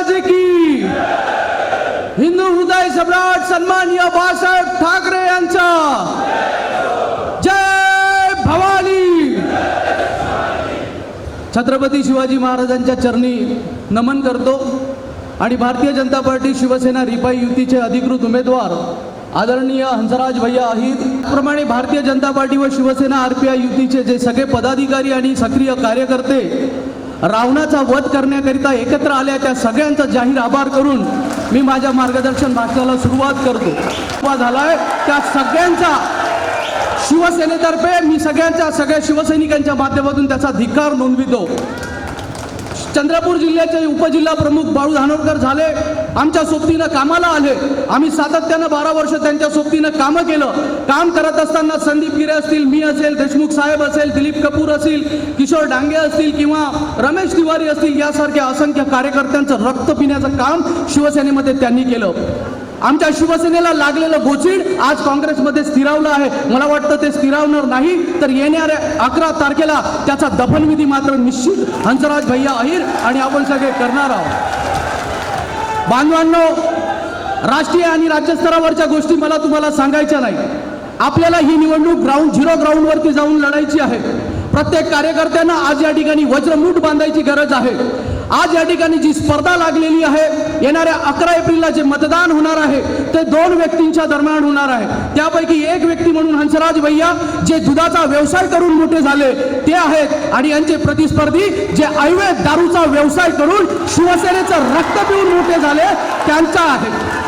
महाराज की। हिंदू हृदय सम्राट सन्माननीय बाळासाहेब ठाकरे यांचा। जय भवानी। छत्रपती शिवाजी महाराजांच्या चरणी नमन करतो आणि भारतीय जनता पार्टी शिवसेना रिपाई युतीचे अधिकृत उमेदवार आदरणीय हंसराज भैया आहेत. प्रमाणे भारतीय जनता पार्टी व शिवसेना आर पी आय युतीचे जे सगळे पदाधिकारी आणि सक्रिय कार्यकर्ते रावणाचा वध करण्याकरिता एकत्र आल्या त्या सगळ्यांचा जाहीर आभार करून मी माझ्या मार्गदर्शन भाषणाला सुरुवात करतो. झालाय त्या सगळ्यांचा शिवसेनेतर्फे मी सगळ्यांच्या सगळ्या शिवसैनिकांच्या माध्यमातून त्याचा धिक्कार नोंदवितो. चंद्रपूर जिल्ह्याचे उपजिल्हा प्रमुख बाळू धानोरकर झाले. आमच्या सोबतीनं कामाला आले. आम्ही सातत्यानं बारा वर्ष त्यांच्या सोबतीनं कामं केलं. काम करत असताना संदीप गिरे असतील मी असेल देशमुख साहेब असेल दिलीप कपूर असतील किशोर डांगे असतील किंवा रमेश तिवारी असतील यासारख्या असंख्य कार्यकर्त्यांचं रक्त पिण्याचं काम शिवसेनेमध्ये त्यांनी केलं. आमच्या शिवसेनेला लागलेलं गोचीड आज काँग्रेसमध्ये स्थिरावलं आहे. मला वाटतं ते स्थिरावणार नाही तर येणाऱ्या अकरा तारखेला त्याचा दफनविधी मात्र निश्चित. हंसराज भैया अहिर आणि आपण सगळे करणार आहोत. बांधवांनो राष्ट्रीय आणि राज्यस्तरावरच्या गोष्टी मला तुम्हाला सांगायच्या नाही. आपल्याला ही निवडणूक ग्राउंड झिरो ग्राउंडवरती जाऊन लढायची आहे. प्रत्येक कार्यकर्त्यांना आज या ठिकाणी वज्रमूठ बांधायची गरज आहे. आज या ठिकाणी जी स्पर्धा लागलेली आहे येणाऱ्या अकरा एप्रिलला जे मतदान होणार आहे ते दोन व्यक्तींच्या दरम्यान होणार आहे. त्यापैकी एक व्यक्ती म्हणून हंसराज भैया जे दुधाचा व्यवसाय करून मोठे झाले ते आहेत. आणि यांचे प्रतिस्पर्धी जे अवैध दारूचा व्यवसाय करून शिवसेनेचं रक्त पिऊन मोठे झाले त्यांचा आहे.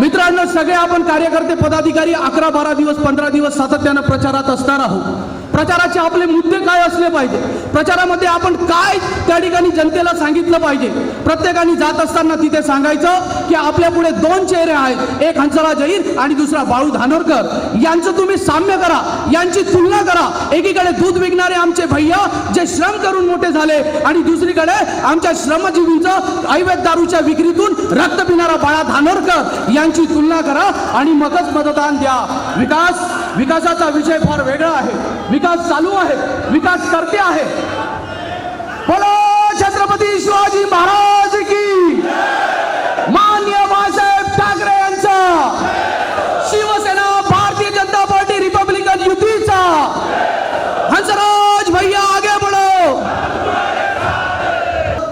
मित्रांनो सगळे आपण कार्यकर्ते पदाधिकारी अकरा बारा दिवस पंधरा दिवस सातत्यानं प्रचारात असणार आहोत. प्रचाराचे आपले मुद्दे काय असले पाहिजे? प्रचारामध्ये आपण काय त्या ठिकाणी जनतेला सांगितलं पाहिजे? प्रत्येकाने जात असताना तिथे सांगायचं की आपल्या पुढे दोन चेहरे आहेत. एक हंसराज अहिर आणि दुसरा बाळू धानोरकर. यांचं तुम्ही साम्य करा. यांची तुलना करा. एकीकडे दूध विकणारे आमचे भैया जे श्रम करून मोठे झाले आणि दुसरीकडे आमच्या श्रमजीवींचं अवैध दारूच्या विक्रीतून रक्त पिणारा बाळा धानोरकर यांची तुलना करा आणि मगच मतदान द्या. विकास विकासाचा विषय फार वेगळा आहे. विकास चालू आहे. विकास करते आहे. बोलो छत्रपती शिवाजी